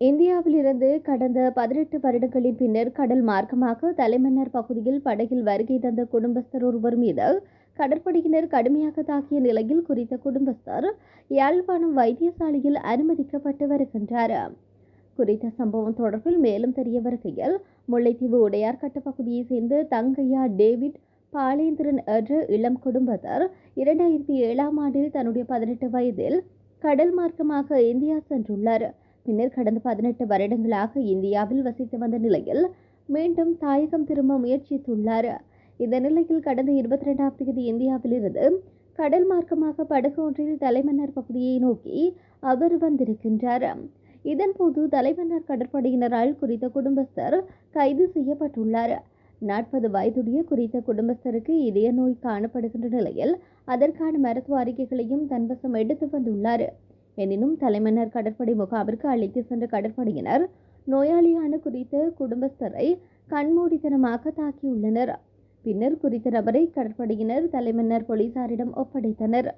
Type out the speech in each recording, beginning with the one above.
இந்தியாவிலிருந்து கடந்த பதினெட்டு வருடங்களின் பின்னர் கடல் மார்க்கமாக தலைமன்னார் பகுதியில் படகில் வருகை தந்த குடும்பஸ்தர் ஒருவர் மீது கடற்படையினர் கடுமையாக தாக்கிய நிலையில் குறித்த குடும்பஸ்தர் யாழ்ப்பாணம் வைத்தியசாலையில் அனுமதிக்கப்பட்டு வருகின்றார். குறித்த சம்பவம் தொடர்பில் மேலும் தெரிய வருகையில் முல்லைத்தீவு உடையார்கட்டு பகுதியைச் சேர்ந்த தங்கையா டேவிட் பாலேந்திரன் என்ற இளம் குடும்பத்தர் இரண்டாயிரத்தி ஏழாம் ஆண்டில் தன்னுடைய பதினெட்டு வயதில் கடல் மார்க்கமாக இந்தியா சென்றுள்ளார். பின்னர் கடந்த பதினெட்டு வருடங்களாக இந்தியாவில் வசித்து வந்த நிலையில் மீண்டும் தாயகம் திரும்ப முயற்சித்துள்ளார். இந்த நிலையில் கடந்த இருபத்தி ரெண்டாம் தேதி இந்தியாவிலிருந்து கடல் மார்க்கமாக படகு ஒன்றில் தலைமன்னார் பகுதியை நோக்கி அவர் வந்திருக்கின்றார். இதன்போது தலைமன்னார் கடற்படையினரால் குறித்த குடும்பஸ்தர் கைது செய்யப்பட்டுள்ளார். நாற்பது வயதுடைய குறித்த குடும்பஸ்தருக்கு இதய நோய் காணப்படுகின்ற நிலையில் அதற்கான மருத்துவ அறிக்கைகளையும் தன்வசம் எடுத்து வந்துள்ளார். எனினும் தலைமன்னர் கடற்படை முகாமிற்கு அழைத்து சென்ற கடற்படையினர் நோயாளியான குறித்த குடும்பஸ்தரை கண்மூடித்தனமாக தாக்கியுள்ளனர். பின்னர் குறித்த நபரை கடற்படையினர் தலைமன்னர் போலீசாரிடம் ஒப்படைத்தனர்.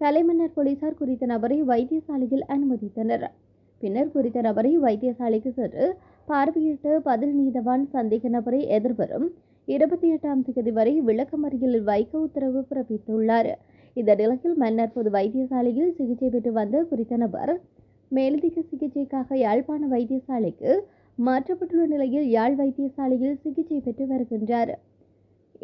தலைமன்னர் போலீசார் குறித்த நபரை வைத்தியசாலையில் அனுமதித்தனர். பின்னர் குறித்த நபரை வைத்தியசாலைக்கு சென்று பார்வையிட்டு பதில் நீதவான் சந்தேக நபரை எதிர்வரும் இருபத்தி எட்டாம் தேதி வரை விளக்கமறியலில் வைக்க உத்தரவு பிறப்பித்துள்ளார். இந்த நிலையில் மன்னர் பொது வைத்தியசாலையில் சிகிச்சை பெற்று வந்த குறித்த நபர் மேலதிக சிகிச்சைக்காக யாழ்ப்பாண வைத்தியசாலைக்கு மாற்றப்பட்டுள்ள நிலையில் யாழ் வைத்தியசாலையில் சிகிச்சை பெற்று வருகின்றார்.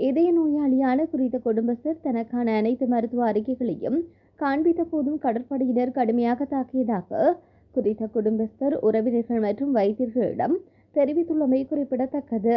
இதய நோயாளியான குறித்த குடும்பஸ்தர் தனக்கான அனைத்து மருத்துவ அறிக்கைகளையும் காண்பித்த போதும் கடற்படையினர் கடுமையாக தாக்கியதாக குறித்த குடும்பஸ்தர் உறவினர்கள் மற்றும் வைத்தியர்களிடம் தெரிவித்துள்ளமை குறிப்பிடத்தக்கது.